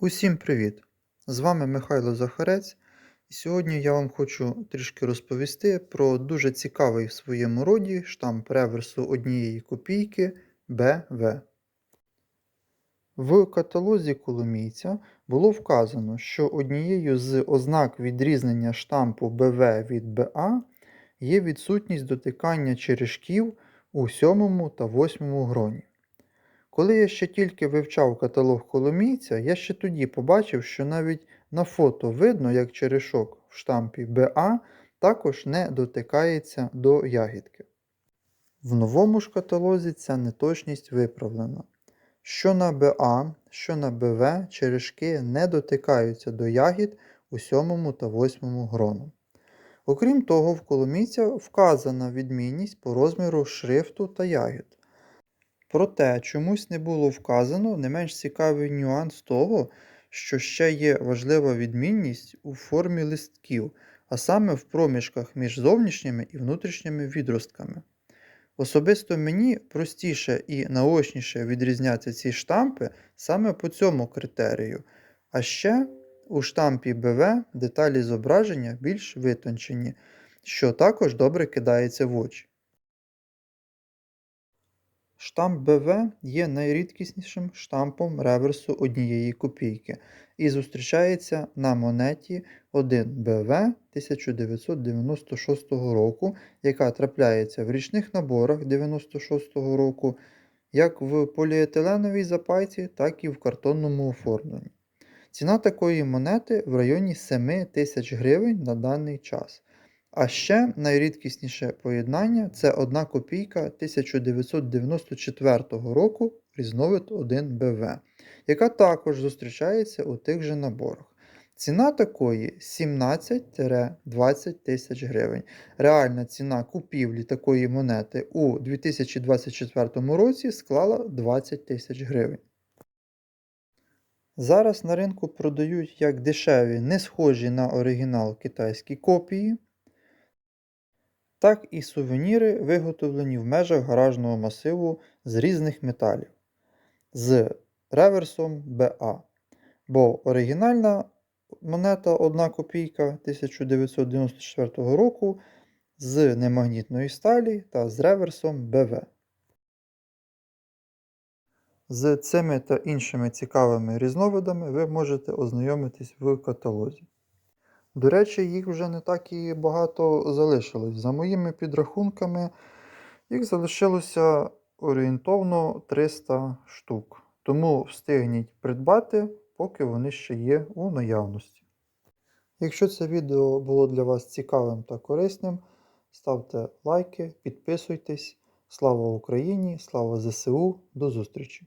Усім привіт! З вами Михайло Захарець, і сьогодні я вам хочу трішки розповісти про дуже цікавий в своєму роді штамп реверсу однієї копійки БВ. В каталозі коломійця було вказано, що однією з ознак відрізнення штампу БВ від БА є відсутність дотикання черешків у сьомому та восьмому гроні. Коли я ще тільки вивчав каталог коломійця, я ще тоді побачив, що навіть на фото видно, як черешок в штампі БА також не дотикається до ягідки. В новому ж каталозі ця неточність виправлена. Що на БА, що на БВ черешки не дотикаються до ягід у 7 та 8 грону. Окрім того, в коломійця вказана відмінність по розміру шрифту та ягід. Проте чомусь не було вказано не менш цікавий нюанс того, що ще є важлива відмінність у формі листків, а саме в проміжках між зовнішніми і внутрішніми відростками. Особисто мені простіше і наочніше відрізняти ці штампи саме по цьому критерію. А ще у штампі БВ деталі зображення більш витончені, що також добре кидається в очі. Штамп БВ є найрідкіснішим штампом реверсу однієї копійки і зустрічається на монеті 1БВ 1996 року, яка трапляється в річних наборах 96 року, як в поліетиленовій запайці, так і в картонному оформленні. Ціна такої монети в районі 7 тисяч гривень на даний час. А ще найрідкісніше поєднання це 1 копійка 1994 року різновид 1БВ, яка також зустрічається у тих же наборах. Ціна такої 17-20 тисяч гривень. Реальна ціна купівлі такої монети у 2024 році склала 20 тисяч гривень. Зараз на ринку продають як дешеві, не схожі на оригінал китайські копії так і сувеніри, виготовлені в межах гаражного масиву з різних металів з реверсом БА. Бо оригінальна монета 1 копійка 1994 року з немагнітної сталі та з реверсом БВ. З цими та іншими цікавими різновидами ви можете ознайомитись в каталозі. До речі, їх вже не так і багато залишилось. За моїми підрахунками, їх залишилося орієнтовно 300 штук. Тому встигніть придбати, поки вони ще є у наявності. Якщо це відео було для вас цікавим та корисним, ставте лайки, підписуйтесь. Слава Україні! Слава ЗСУ! До зустрічі!